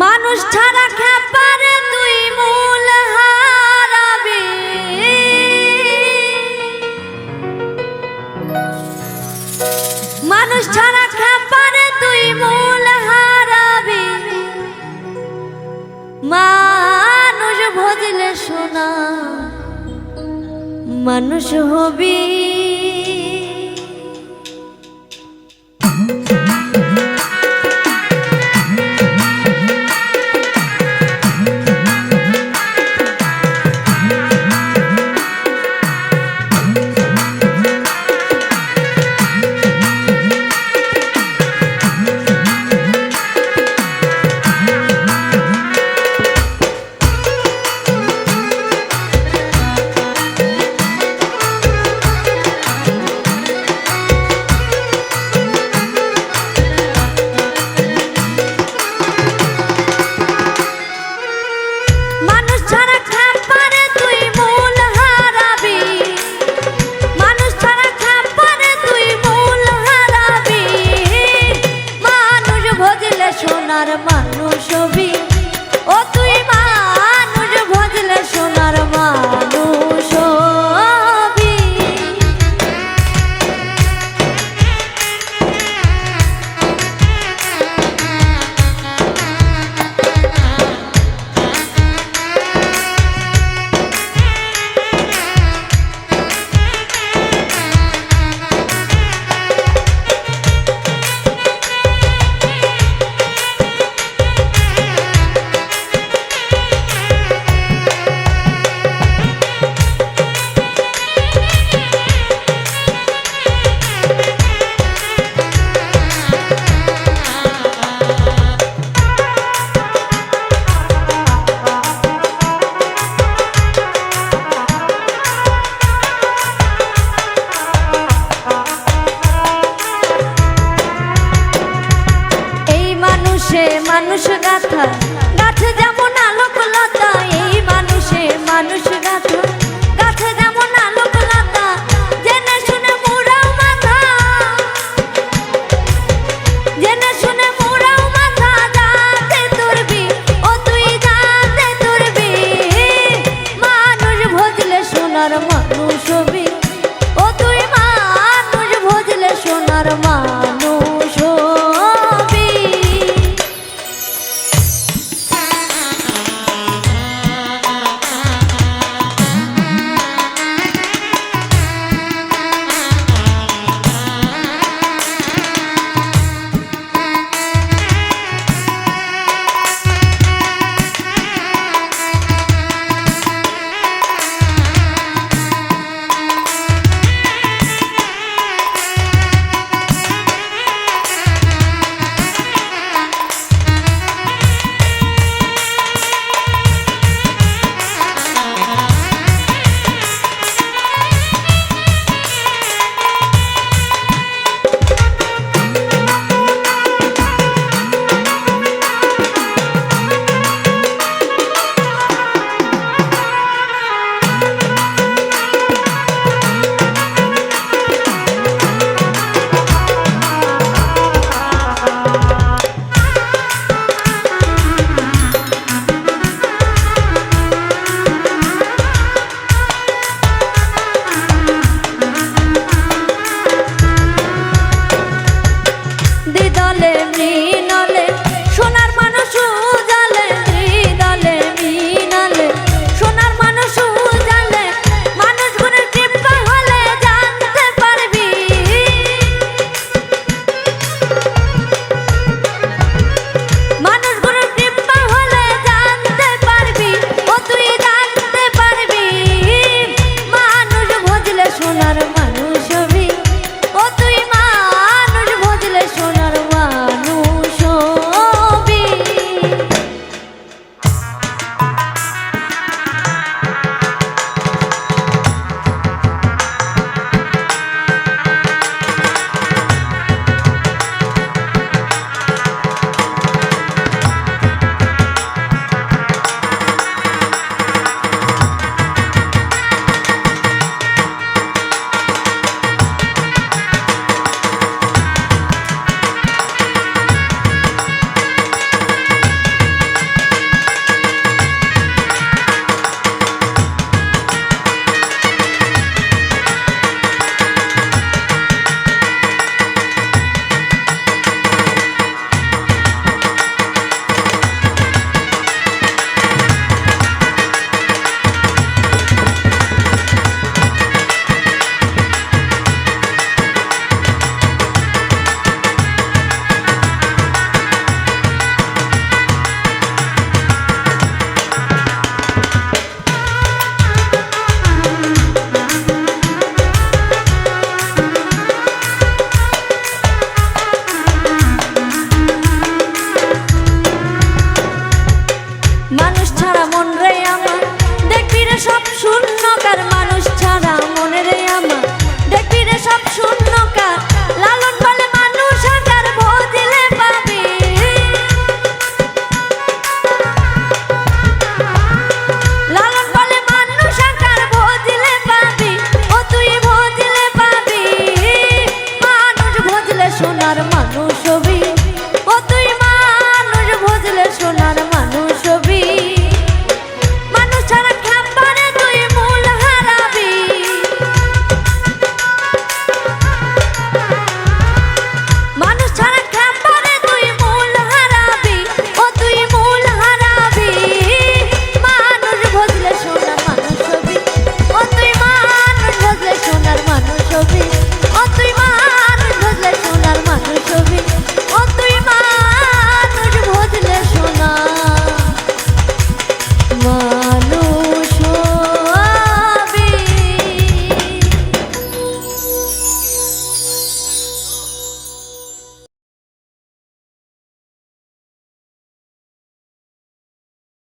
মানুষ ছাড়া খেপারে তুই মূল হারাবি। মানুষ ছাড়া খেপারে তুই মূল হারাবি। মানুষ ভজলে শোনা মানুষ হবি। মানুষে গাথা যেমন lemina